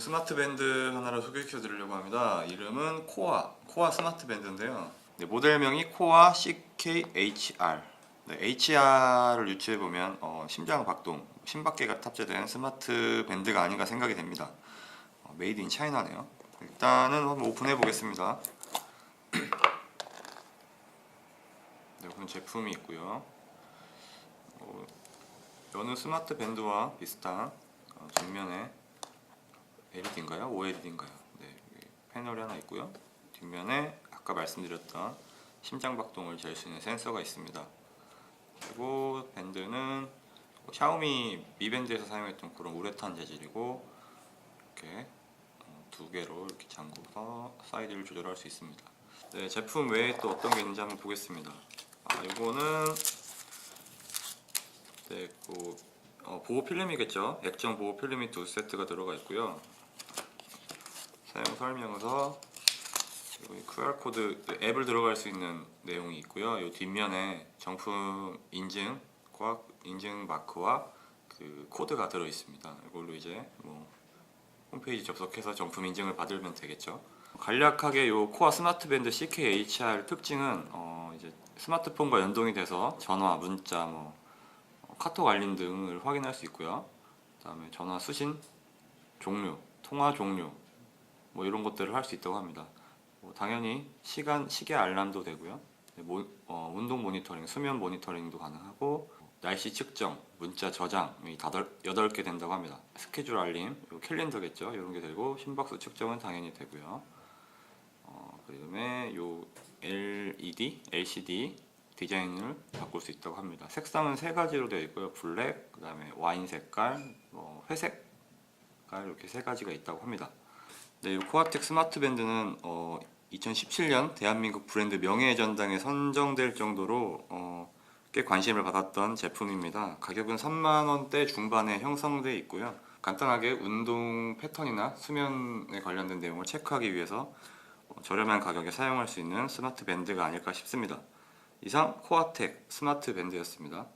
스마트 밴드 하나를 소개시켜 드리려고 합니다. 이름은 코아, 코아 스마트 밴드인데요. 네, 모델명이 코아 CKHR. 네, HR을 유추해 보면 어, 심장 박동, 심박계가 탑재된 스마트 밴드가 아닌가 생각이 됩니다. 어, 메이드 인 차이나네요. 일단은 한번 오픈해 보겠습니다. 네, 그런 제품이 있고요. 어, 여느 스마트 밴드와 비슷한 어, 정면에 LED인가요? OLED인가요? 네, 여기 패널이 하나 있고요. 뒷면에 아까 말씀드렸던 심장 박동을 잴 수 있는 센서가 있습니다. 그리고 밴드는 샤오미 미 밴드에서 사용했던 그런 우레탄 재질이고 이렇게 어, 두 개로 이렇게 잠궈서 사이즈를 조절할 수 있습니다. 네, 제품 외에 또 어떤 게 있는지 한번 보겠습니다. 아, 이거는 네, 그 어, 보호 필름이겠죠. 액정 보호 필름이 두 세트가 들어가 있고요. 사용 설명서 그리고 이 QR 코드 그 앱을 들어갈 수 있는 내용이 있고요. 이 뒷면에 정품 인증 과 인증 마크와 그 코드가 들어 있습니다. 이걸로 이제 뭐 홈페이지 접속해서 정품 인증을 받으면 되겠죠. 간략하게 이 코아 스마트 밴드 CKHR 특징은 어 이제 스마트폰과 연동이 돼서 전화, 문자, 뭐 어, 카톡 알림 등을 확인할 수 있고요. 그다음에 전화 수신 종류, 통화 종류 뭐 이런 것들을 할 수 있다고 합니다. 뭐 당연히 시간 시계 알람도 되고요. 네, 모- 어, 운동 모니터링, 수면 모니터링도 가능하고 날씨 측정, 문자 저장이 여덟 개 된다고 합니다. 스케줄 알림, 요 캘린더겠죠. 이런 게 되고 심박수 측정은 당연히 되고요. 어, 그다음에 요 LED, LCD 디자인을 바꿀 수 있다고 합니다. 색상은 세 가지로 되어 있고요. 블랙, 그다음에 와인 색깔, 뭐 회색 이렇게 세 가지가 있다고 합니다. 네, 이 코아텍 스마트 밴드는 어, 2017년 대한민국 브랜드 명예의 전당에 선정될 정도로 어, 꽤 관심을 받았던 제품입니다. 가격은 3만 원대 중반에 형성돼 있고요. 간단하게 운동 패턴이나 수면에 관련된 내용을 체크하기 위해서 어, 저렴한 가격에 사용할 수 있는 스마트 밴드가 아닐까 싶습니다. 이상 코아텍 스마트 밴드였습니다.